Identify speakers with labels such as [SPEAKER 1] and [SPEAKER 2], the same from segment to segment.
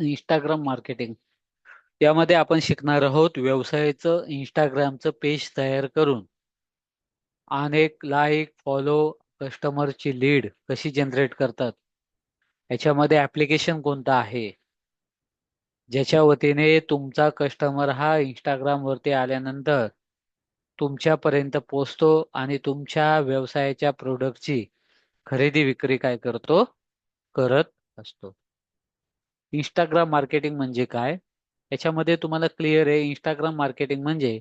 [SPEAKER 1] Instagram marketing यामध्ये आपण शिकणार आहोत व्यवसायाचं इंस्टाग्रामचं पेज तयार करून. अनेक लाईक फॉलो कस्टमरची लीड कशी जनरेट करतात. याच्यामध्ये ऍप्लिकेशन कोणतं आहे. ज्याच्या वतीने तुमचा कस्टमर हा इंस्टाग्राम वरती आल्यानंतर तुमच्यापर्यंत पोचतो आणि तुमच्या व्यवसायाच्या प्रोडक्टची खरेदी विक्री काय करतो. करत असतो. इंस्टाग्राम मार्केटिंग म्हणजे काय? याच्यामध्ये तुम्हाला क्लिअर आहे इंस्टाग्राम मार्केटिंग म्हणजे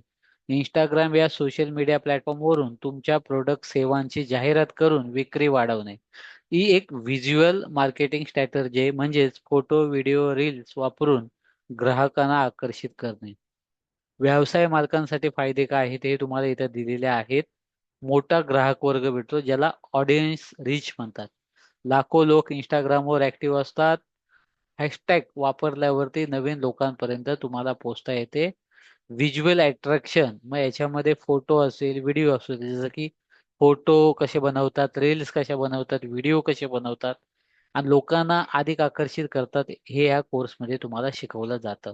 [SPEAKER 1] इंस्टाग्राम या सोशल मीडिया प्लॅटफॉर्मवरून तुमच्या प्रोडक्ट सेवांची जाहिरात करून विक्री वाढवणे. ही एक व्हिज्युअल मार्केटिंग स्ट्रॅटर्जी म्हणजेच फोटो व्हिडिओ रील्स वापरून ग्राहकांना आकर्षित करणे. व्यवसाय मालकांसाठी फायदे काय आहेत हे तुम्हाला इथे दिलेले आहेत. मोठा ग्राहक वर्ग भेटतो ज्याला ऑडियन्स रिच म्हणतात. लाखो लोक इंस्टाग्रामवर ऍक्टिव्ह असतात. हॅशटॅग वापरल्यावरती नवीन लोकांपर्यंत तुम्हाला पोचता येते. व्हिज्युअल अट्रॅक्शन मग याच्यामध्ये फोटो असेल व्हिडिओ असेल जसं की फोटो कसे बनवतात रील्स कशा बनवतात व्हिडिओ कसे बनवतात आणि लोकांना अधिक आकर्षित करतात हे या कोर्समध्ये तुम्हाला शिकवलं जातं.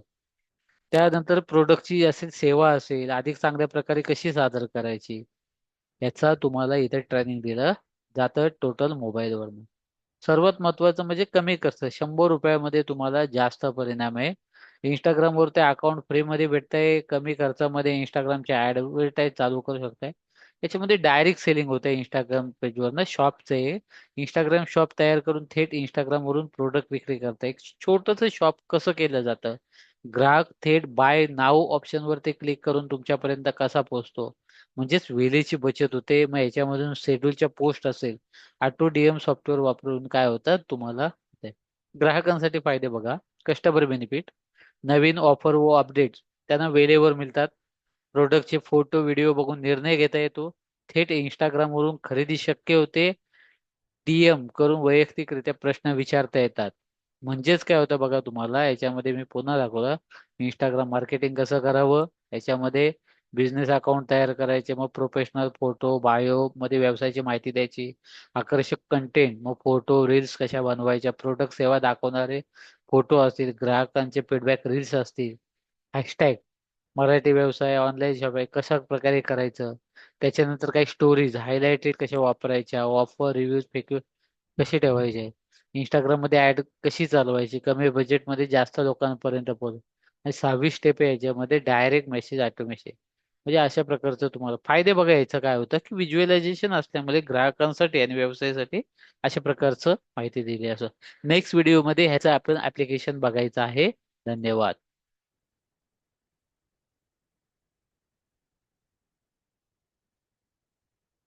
[SPEAKER 1] त्यानंतर प्रोडक्टची असेल सेवा असेल अधिक चांगल्या प्रकारे कशी सादर करायची याचा तुम्हाला इथे ट्रेनिंग दिलं जातं टोटल मोबाईलवरून. सर्वात महत्वाचं म्हणजे कमी खर्च. शंभर रुपयामध्ये तुम्हाला जास्त परिणाम आहे. इंस्टाग्रामवर ते अकाउंट फ्रीमध्ये भेटतंय कमी खर्चामध्ये इंस्टाग्रामचे ॲडव्हर्टाईज चालू करू शकताय. याच्यामध्ये डायरेक्ट सेलिंग होते इंस्टाग्राम इंस्टाग्राम पेजवरनं शॉपचं आहे. इंस्टाग्राम शॉप तयार करून थेट इंस्टाग्राम वरून प्रोडक्ट विक्री करता एक छोटंसं शॉप कसं केलं जातं? ग्राहक थेट बाय नाव ऑप्शनवरती क्लिक करून तुमच्यापर्यंत कसा पोहोचतो? म्हणजेच वेळेची बचत होते. मग याच्यामधून शेड्यूलच्या पोस्ट असेल ऑटो डीएम सॉफ्टवेअर वापरून काय होतात तुम्हाला? ग्राहकांसाठी फायदे बघा. कस्टमर बेनिफिट नवीन ऑफर व अपडेट त्यांना वेळेवर मिळतात. प्रोडक्टचे फोटो व्हिडिओ बघून निर्णय घेता येतो. थेट इंस्टाग्राम वरून खरेदी शक्य होते. डीएम करून वैयक्तिकरित्या प्रश्न विचारता येतात. म्हणजेच काय होतं बघा तुम्हाला याच्यामध्ये मी पुन्हा दाखवलं इंस्टाग्राम मार्केटिंग कसं करावं याच्यामध्ये बिझनेस अकाउंट तयार करायचे मग प्रोफेशनल फोटो बायो मध्ये व्यवसायाची माहिती द्यायची आकर्षक कंटेंट मग फोटो रील्स कशा बनवायच्या प्रोडक्ट सेवा दाखवणारे फोटो असतील ग्राहकांचे फीडबॅक रील्स असतील हॅशटॅग मराठी व्यवसाय ऑनलाईन शॉपिंग कशा प्रकारे करायचं त्याच्यानंतर काही स्टोरीज हायलाइटेड कशा वापरायच्या ऑफर रिव्ह्यूज फेक कसे ठेवायचे इंस्टाग्राममध्ये ऍड कशी चालवायची? कमी बजेटमध्ये जास्त लोकांपर्यंत पोहोच. आणि सहावी स्टेप आहे याच्यामध्ये डायरेक्ट मेसेज ऑटोमेशन म्हणजे अशा प्रकारचं तुम्हाला फायदे बघा याचं काय होतं की व्हिज्युअलायझेशन असल्यामुळे ग्राहकांसाठी आणि व्यवसायासाठी अशा प्रकारचं माहिती दिली असं नेक्स्ट व्हिडिओमध्ये ह्याचं आपण ऍप्लिकेशन बघायचं आहे. धन्यवाद.